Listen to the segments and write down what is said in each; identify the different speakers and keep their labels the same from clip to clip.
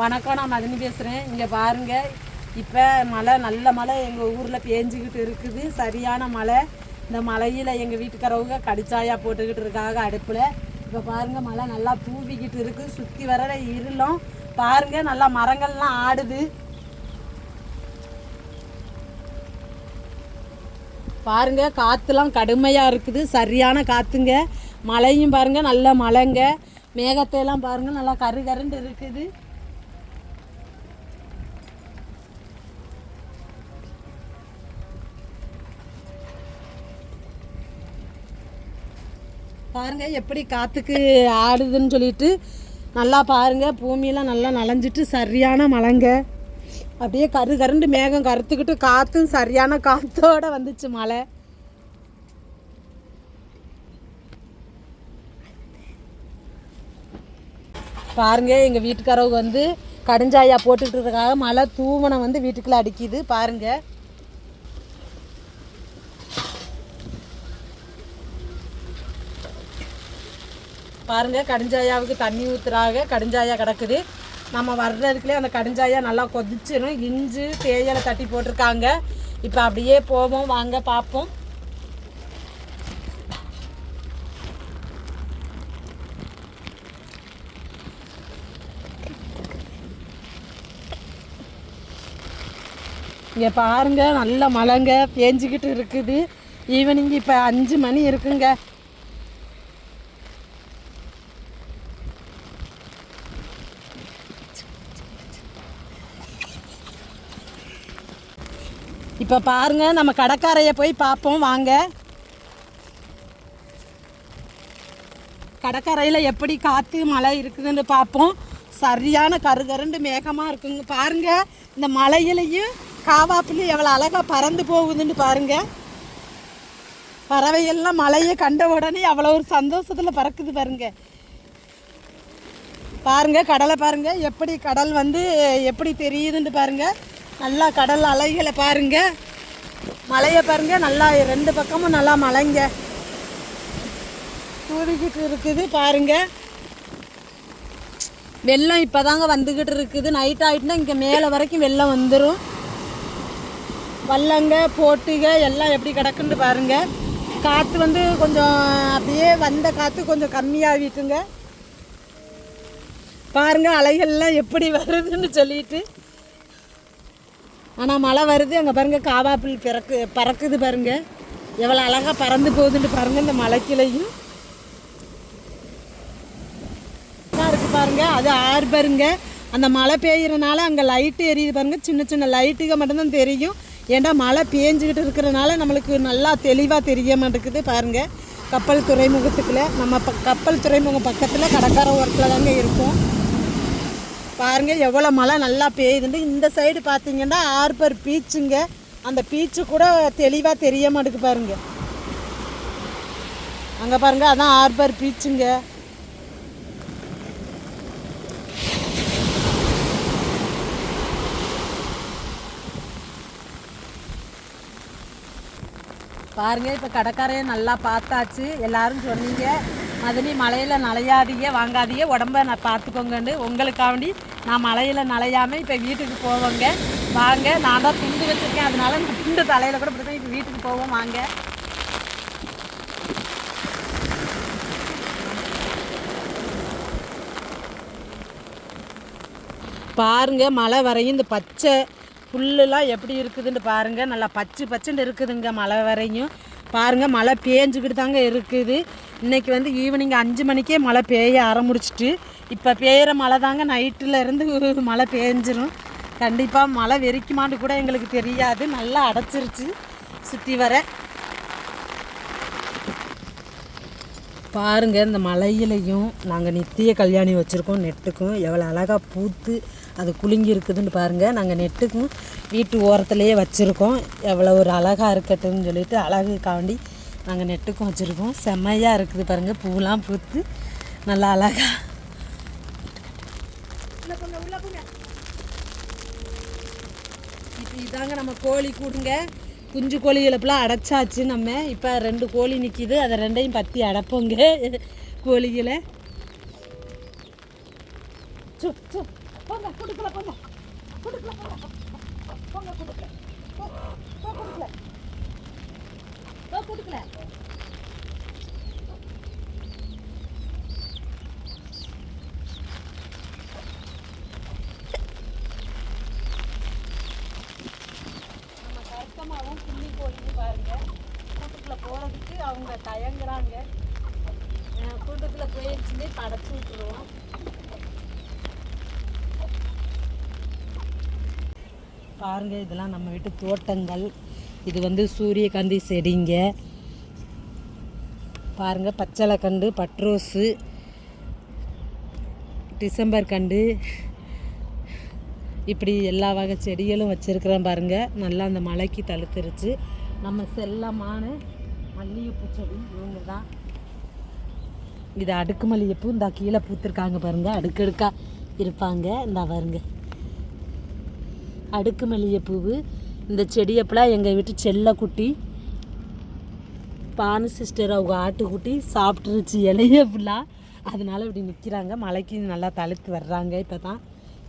Speaker 1: வணக்கம் நான் மதனி பேசுகிறேன் இங்கே பாருங்கள் இப்போ மழை நல்ல மழை எங்கள் ஊரில் பேஞ்சிக்கிட்டு இருக்குது. சரியான மழை. இந்த மழையில் எங்கள் வீட்டுக்காரவங்க கடிச்சாயா போட்டுக்கிட்டு இருக்காங்க அடுப்பில். இப்போ பாருங்கள் மழை நல்லா தூவிக்கிட்டு இருக்குது சுற்றி வர இருளும். பாருங்கள் நல்லா மரங்கள்லாம் ஆடுது. பாருங்க காற்றுலாம் கடுமையாக இருக்குது. சரியான காற்றுங்க மழையும் பாருங்கள் நல்ல மழைங்க. மேகத்தையெல்லாம் பாருங்கள் நல்லா கரு கருண்டு இருக்குது. பாருங்க எப்படி காற்றுக்கு ஆடுதுன்னு சொல்லிட்டு நல்லா பாருங்க பூமியெல்லாம் நல்லா நனைஞ்சிட்டு சரியான மழைங்க. அப்படியே கரு கருண்டு மேகம் கருத்துக்கிட்டு காற்றும் சரியான காத்தோட வந்துச்சு மழை. பாருங்க எங்க வீட்டுக்காரவங்க வந்து கடுஞ்சாயா போட்டுக்கிட்டு இருக்காங்க மழை தூவனம் வந்து வீட்டுக்குள்ள அடிக்குது. பாருங்க. பாருங்க கடுஞ்சாயாவுக்கு தண்ணி ஊற்றுறாக கடுஞ்சாயா கிடக்குது. நம்ம வர்றதுக்குள்ளே அந்த கடுஞ்சாயா நல்லா கொதிச்சிடும் இஞ்சி தேயிலை தட்டி போட்டிருக்காங்க. இப்போ அப்படியே போவோம் வாங்க பார்ப்போம். இங்கே பாருங்க நல்ல மழைங்க பேஞ்சிக்கிட்டு இருக்குது. ஈவினிங் இப்போ அஞ்சு மணி இருக்குங்க. இப்போ பாருங்க நம்ம கடற்கரையை போய் பார்ப்போம் வாங்க. கடற்கரையில் எப்படி காற்று மழை இருக்குதுன்னு பார்ப்போம். சரியான கருகருண்டு மேகமாக இருக்குங்க. பாருங்க இந்த மலையிலையும் காவாப்புல எவ்வளோ அழகாக பறந்து போகுதுன்னு பாருங்க. பறவைகள்லாம் மலையை கண்ட உடனே அவ்வளோ ஒரு சந்தோஷத்தில் பறக்குது பாருங்க. பாருங்க கடலை பாருங்க எப்படி கடல் வந்து எப்படி தெரியுதுன்னு பாருங்க. நல்லா கடல் அலைகளை பாருங்கள் மலையை பாருங்க நல்லா ரெண்டு பக்கமும் நல்லா மலைங்க. தூவிக்கிட்டு இருக்குது பாருங்க. வெள்ளம் இப்போதாங்க வந்துக்கிட்டு இருக்குது. நைட் ஆகிட்டுனா இங்கே மேலே வரைக்கும் வெள்ளம் வந்துடும் வல்லங்க போட்டுக எல்லாம் எப்படி கிடக்குன்னு பாருங்க. காற்று வந்து கொஞ்சம் அப்படியே வந்த காற்று கொஞ்சம் கம்மியாகிட்டுங்க. பாருங்க அலைகள்லாம் எப்படி வருதுன்னு சொல்லிட்டு. ஆனால் மழை வருது அங்கே பாருங்க காவாப்பில் பிறக்கு பறக்குது பாருங்க. எவ்வளோ அழகாக பறந்து போகுதுன்னு பாருங்கள் இந்த மலைக்கிளையும். இருக்குது பாருங்கள் அது அது பாருங்க. அந்த மழை பெய்யறனால அங்கே லைட்டு எரியுது பாருங்கள் சின்ன சின்ன லைட்டுக மட்டும்தான் தெரியும். ஏன்டா மழை பேஞ்சுக்கிட்டு இருக்கிறனால நம்மளுக்கு நல்லா தெளிவாக தெரிய மாட்டேங்குது பாருங்கள் கப்பல் துறைமுகத்துக்குள்ள நம்ம ப கப்பல் துறைமுகம் பக்கத்தில் கடற்கரை ஓரத்தில் தாங்க இருக்கும். பாருங்கள் எவ்வளோ மழை நல்லா பெய்யுதுண்டு இந்த சைடு பார்த்தீங்கன்னா ஆர்பர் பீச்சுங்க அந்த பீச்சு கூட தெளிவாக தெரிய மாட்டுக்கு பாருங்க. அங்கே பாருங்க அதான் ஆர்பர் பீச்சுங்க பாருங்க இப்போ கடற்கரையை நல்லா பார்த்தாச்சு. எல்லாரும் சொன்னீங்க மதனி மலையில் நனையாதீங்க வாங்காதீங்க. உடம்ப நான் பார்த்துக்கோங்கன்னு. உங்களுக்காண்டி நான் மலையில் நனையாமல் இப்போ வீட்டுக்கு போவோங்க. வாங்க நான் தான் துண்டு வச்சுருக்கேன். அதனால இந்த துண்டு தலையில் கூட இப்படி இப்போ வீட்டுக்கு போவோம். வாங்க. பாருங்க மழை வரையும் இந்த பச்சை புல்லுலாம் எப்படி இருக்குதுன்னு பாருங்க. நல்லா பச்சை பச்சைன்னு இருக்குதுங்க மழை வரையும். பாருங்க மழை பேஞ்சுக்கிட்டு தாங்க இருக்குது. இன்னைக்கு வந்து ஈவினிங் அஞ்சு மணிக்கே மழை பெய்ய ஆரம்பிச்சிட்டு இப்போ பெய்கிற மழை தாங்க நைட்டில் இருந்து மழை பெஞ்சிரும். கண்டிப்பாக மழை வெறிக்குமான்னு கூட எங்களுக்கு தெரியாது. நல்லா அடைச்சிருச்சு சுற்றி வர. பாருங்க இந்த மலையிலையும் நாங்கள் நித்திய கல்யாணி வச்சுருக்கோம் நெட்டுக்கும். எவ்வளோ அழகாக பூத்து அது குலுங்கி இருக்குதுன்னு பாருங்கள் நாங்கள் நெட்டுக்கும் வீட்டு ஓரத்துலேயே வச்சுருக்கோம். எவ்வளோ ஒரு அழகாக இருக்கட்டும்னு சொல்லிட்டு அழகுக்காண்டி நாங்கள் நெட்டுக்கும் வச்சுருக்கோம். செம்மையாக இருக்குது பாருங்கள் பூலாம் பூத்து நல்லா அழகா. இப்போ இதாங்க நம்ம கோழி கூடுங்க. குஞ்சு கோழி இழப்பெல்லாம் அடைச்சாச்சு நம்ம. இப்போ ரெண்டு கோழி நிற்கிது அதை ரெண்டையும் பற்றி அடைப்போங்க கோழிகளை. சு, சு, போங்க குடுக்கல போங்க குடுக்கல போங்க போங்க குடுக்கல போ போ குடுக்கல போ குடுக்கல நம்ம கருக்கமாகவும் புள்ளி கோழின்னு பாருங்க. கூட்டுக்குள்ளே போகிறதுக்கு அவங்க தயங்குறாங்க. அஹ் கூட்டுக்குள்ளே போயிடுச்சுன்னே படைச்சு விட்டுருவோம். பாருங்க இதெல்லாம் நம்ம வீட்டு தோட்டங்கள். இது வந்து சூரியகாந்தி செடிங்க. பாருங்கள் பச்சளை கண்டு பட்ரோஸு டிசம்பர் கண்டு. இப்படி எல்லா வகை செடிகளும் வச்சுருக்கிறேன் பாருங்கள் நல்லா அந்த மலைக்கு தழுத்துருச்சு. நம்ம செல்லமான மல்லிகைப்பூ செடி இவங்க தான் இது அடுக்கு மல்லிகைப்பூ இந்த கீழே பூத்துருக்காங்க பாருங்கள் அடுக்கடுக்காக இருப்பாங்க. இந்த பாருங்க. அடுக்கு மல்லிகைப்பூவு. இந்த செடியப்பெல்லாம் எங்கள் வீட்டு செல்லக்குட்டி பானு சிஸ்டர் அவங்க ஆட்டுக்குட்டி சாப்பிட்டுருச்சு இலைய ஃபுல்லாக அதனால இப்படி நிற்கிறாங்க மலைக்கு நல்லா தழுத்து வர்றாங்க இப்போ தான்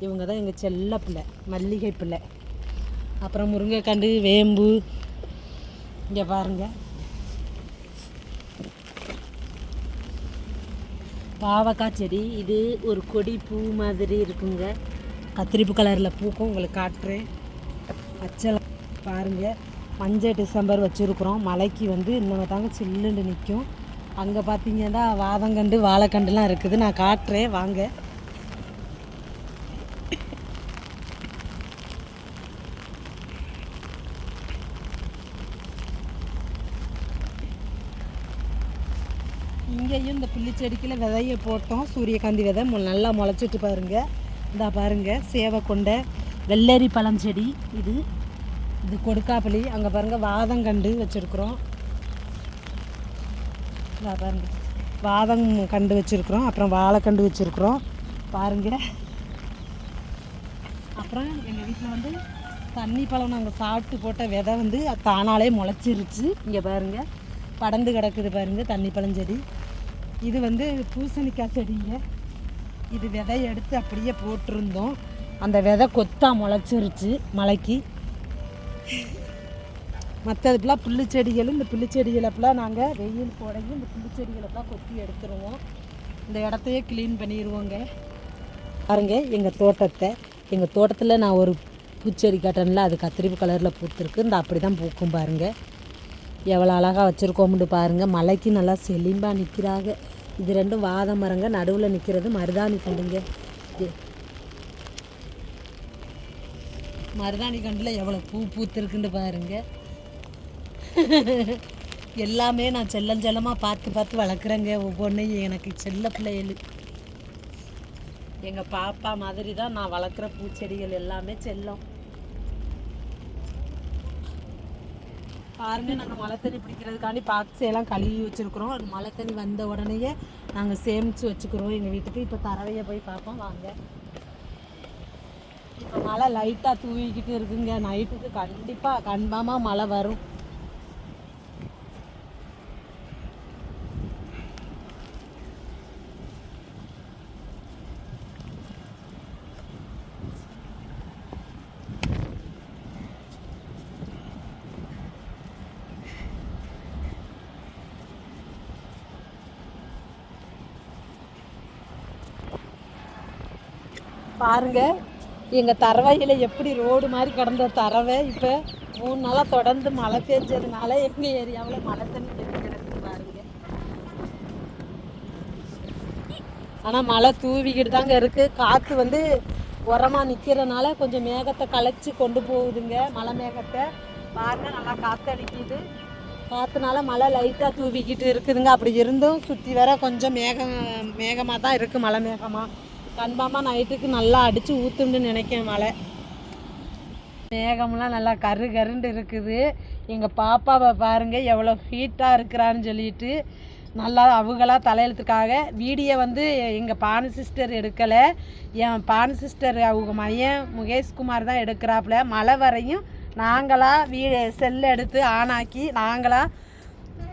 Speaker 1: இவங்க தான் எங்கள் செல்ல பிள்ளை மல்லிகை பிள்ளை. அப்புறம் முருங்கைக்கண்டு வேம்பு. இங்கே பாருங்கள் பாவக்காய் செடி இது ஒரு கொடி பூ மாதிரி இருக்குங்க. கத்திரிப்பு கலரில் பூக்கும். உங்களுக்கு காட்டுறேன். பச்சை பாருங்கள் மஞ்சள் டிசம்பர் வச்சுருக்குறோம். மலைக்கு வந்து இந்த தாங்க சில்லுன்னு நிற்கும் அங்கே பார்த்தீங்கன்னா வாதங்கண்டு வாழைக்கண்டுலாம் இருக்குது. நான் காட்டுறேன். வாங்க. இங்கேயும் இந்த புள்ளி செடிக்கில் விதைய போட்டோம். சூரியகாந்தி விதை நல்லா முளைச்சிட்டு பாருங்கள் இந்தா பாருங்கள் சேவை கொண்ட வெள்ளரி பழம் செடி இது. இது கொடுக்காப்பள்ளி அங்கே பாருங்க வாதங்கண்டு வச்சுருக்குறோம். பாருங்க. வாதம் கண்டு வச்சுருக்குறோம். அப்புறம் வாழைக்கண்டு வச்சுருக்குறோம். பாருங்கள் அப்புறம் எங்கள் வீட்டில் வந்து தண்ணி பழம் நாங்கள் சாப்பிட்டு போட்ட விதை வந்து தானாலே முளைச்சிருச்சு. இங்கே பாருங்கள் படர்ந்து கிடக்குது பாருங்கள் தண்ணி பழம் செடி. இது வந்து பூசணிக்காய் செடிங்க. இது விதையை எடுத்து அப்படியே போட்டிருந்தோம். அந்த விதை கொத்தா முளைச்சிருச்சு மலைக்கு. மற்றதுக்கெலாம் புல்லு செடிகள் இந்த புல்லு செடிகளப்பெல்லாம் நாங்கள் வெயில் போடையும் இந்த புல்லு செடிகளப்பெல்லாம் கொத்தி எடுத்துருவோம். இந்த இடத்தையே க்ளீன் பண்ணிடுவோங்க பாருங்க எங்கள் தோட்டத்தை எங்கள் தோட்டத்தில் நான் ஒரு பூச்செடி கட்டனில் அது கத்திரிப்பு கலரில் பூத்துருக்கு. இந்த அப்படி தான் பூக்கும் பாருங்கள் எவ்வளோ அழகாக வச்சுருக்கோம்னு பாருங்கள் மலைக்கு நல்லா செழிம்பாக நிற்கிறாங்க இது ரெண்டும் வாத மரங்க நடுவில் நிற்கிறது மருதாணி கண்டுங்க இது மருதாணி கண்டில் எவ்வளோ பூ பூத்துருக்குன்னு பாருங்க. எல்லாமே நான் செல்லம் செல்லமாக பார்த்து பார்த்து வளர்க்குறேங்க. ஒவ்வொன்றையும் எனக்கு செல்ல பிள்ளைகள். எங்கள் பாப்பா மாதிரி தான் நான் வளர்க்குற பூச்செடிகள் எல்லாமே செல்லம். பாருங்க நாங்கள் மழை தண்ணி பிடிக்கிறதுக்காண்டி பாக்ஸ் எல்லாம் கழுவி வச்சுருக்குறோம். அது மழை தண்ணி வந்த உடனேயே நாங்கள் சேமித்து வச்சுக்கிறோம். எங்கள் வீட்டுக்கு இப்போ தரவையை போய் பார்ப்போம். வாங்க. மழை லைட்டாக தூவிக்கிட்டு இருக்குங்க. நைட்டுக்கு கண்டிப்பாக கன்ஃபார்மாக மழை வரும். பாருங்க. எங்கள் தரவையில் எப்படி ரோடு மாதிரி கிடந்த தரவை இப்போ மூணு நாளாக தொடர்ந்து மழை பெஞ்சதுனால எங்கள் ஏரியாவில் மழை தண்ணி கிடக்கு பாருங்க. ஆனால் மழை தூவிக்கிட்டு தாங்க இருக்குது காற்று வந்து உரமாக நிற்கிறனால கொஞ்சம் மேகத்தை களைச்சி கொண்டு போகுதுங்க மழை மேகத்தை. பாருங்க நல்லா காற்று அடிக்குது காற்றுனால மழை லைட்டாக தூவிக்கிட்டு இருக்குதுங்க. அப்படி இருந்தும் சுற்றி வர கொஞ்சம் மேகம் மேகமாக தான் இருக்குது மழை மேகமாக கன்ஃபார்மாக நைட்டுக்கு நல்லா அடித்து ஊற்றும்னு நினைக்கிறேன் மழை. மேகம்லாம் நல்லா கரு கருண்டு இருக்குது. எங்கள் பாப்பாவை பாருங்கள் எவ்வளோ ஹீட்டாக இருக்கிறான்னு சொல்லிட்டு நல்லா அவங்களா தலையெழுத்துக்காக வீடியோ வந்து எங்கள் பானு சிஸ்டர் எடுக்கலை. என் பானு சிஸ்டர் அவங்க மையன் முகேஷ்குமார் தான் எடுக்கிறாப்புல. மழை வரையும் நாங்களாக வீ செல் எடுத்து ஆன் ஆக்கி நாங்களாக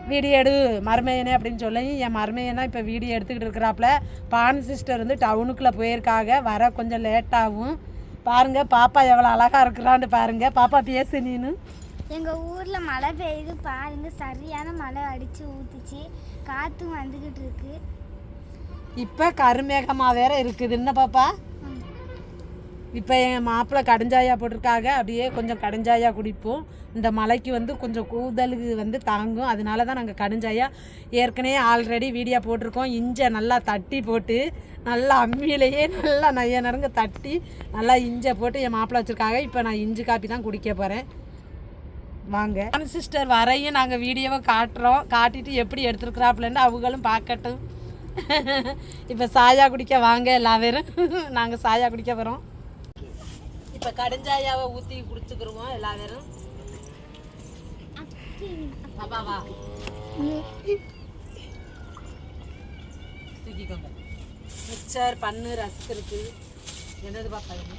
Speaker 1: வீடியோ எடு மருமையனே அப்படின்னு சொல்லி என் மருமையன் இப்போ வீடியோ எடுத்துக்கிட்டு இருக்கிறாப்புல. பான் சிஸ்டர் வந்து டவுனுக்குள்ளே போயிருக்காங்க வர கொஞ்சம் லேட்டாகும் பாருங்க பாப்பா எவ்வளோ அழகா இருக்கிறான்னு பாருங்க. பாப்பா பேசு நீனு.
Speaker 2: எங்கள் ஊரில் மழை பெய்யுது பாருங்க. சரியான மழை அடித்து ஊற்றுச்சு காற்றும் வந்துக்கிட்டு இருக்கு.
Speaker 1: இப்போ கருமேகமாக வேற இருக்குது. என்ன பாப்பா? இப்போ என் மாப்பிள்ளை கடைஞ்சாயா போட்டிருக்காங்க. அப்படியே கொஞ்சம் கடைஞ்சாயா குடிப்போம். இந்த மலைக்கு வந்து கொஞ்சம் கூதலுக்கு வந்து தாங்கும். அதனால தான் நாங்கள் கடைஞ்சாயா ஏற்கனவே ஆல்ரெடி வீடியோ போட்டிருக்கோம். இஞ்சை நல்லா தட்டி போட்டு நல்லா அம்மியிலேயே நல்லா நைய நறுங்க தட்டி நல்லா இஞ்சை போட்டு என் மாப்பிள்ளை வச்சுருக்காங்க. இப்போ நான் இஞ்சி காப்பி தான் குடிக்க போகிறேன் வாங்க. சிஸ்டர் வரையும் நாங்கள் வீடியோவை காட்டுறோம். காட்டிட்டு எப்படி எடுத்துருக்குறாப்புலன்னு அவங்களும் பார்க்கட்டும். இப்போ சாயா குடிக்க வாங்க எல்லா பேரும். நாங்கள் சாயா குடிக்க போகிறோம் இப்போ கடுஞ்சாயாவை ஊற்றி குடிச்சுக்கிருவோம் எல்லா பேரும். பாப்பா வா தூக்கிக்கோங்க. மிக்சர் பண்ணு ரஸ்க் இருக்கு. என்னது பாப்பா இது?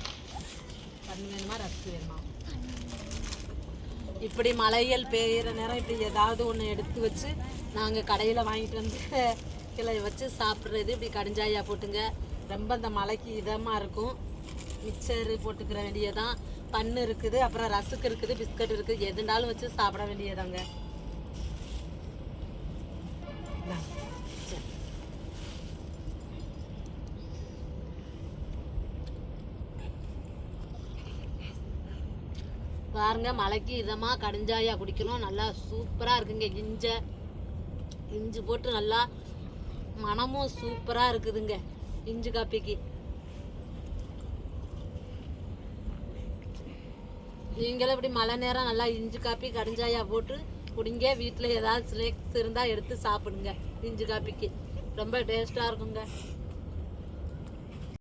Speaker 1: பண்ணு வேணுமா ரஸ்க் வேணுமா? இப்படி மலைகள் பெய்கிற நேரம் இப்படி ஏதாவது ஒன்று எடுத்து வச்சு நாங்கள் கடையில் வாங்கிட்டு வந்து கிளை வச்சு சாப்பிட்றது. இப்படி கடுஞ்சாயா போட்டுங்க. ரொம்ப அந்த மலைக்கு இதமாக இருக்கும். மிக்சரு போட்டுக்கிற வேண்டியதான் பண்ணு இருக்குது அப்புறம் ரசுக்கு இருக்குது பிஸ்கட் இருக்குது. எதுனாலும் வச்சு சாப்பிட வேண்டியதாங்க பாருங்க மலைக்கு இதமாக கடுஞ்சாயா குடிக்கணும். நல்லா சூப்பராக இருக்குங்க இஞ்சை. இஞ்சி போட்டு நல்லா மனமும் சூப்பராக இருக்குதுங்க இஞ்சி காப்பிக்கு. நீங்களும் இப்படி மழை நேரம் நல்லா இஞ்சி காப்பி கடுஞ்சாயா போட்டு குடிங்க. வீட்டில் ஏதாவது ஸ்நாக்ஸ் இருந்தால் எடுத்து சாப்பிடுங்க இஞ்சி காப்பிக்கு. ரொம்ப டேஸ்ட்டாக இருக்குங்க.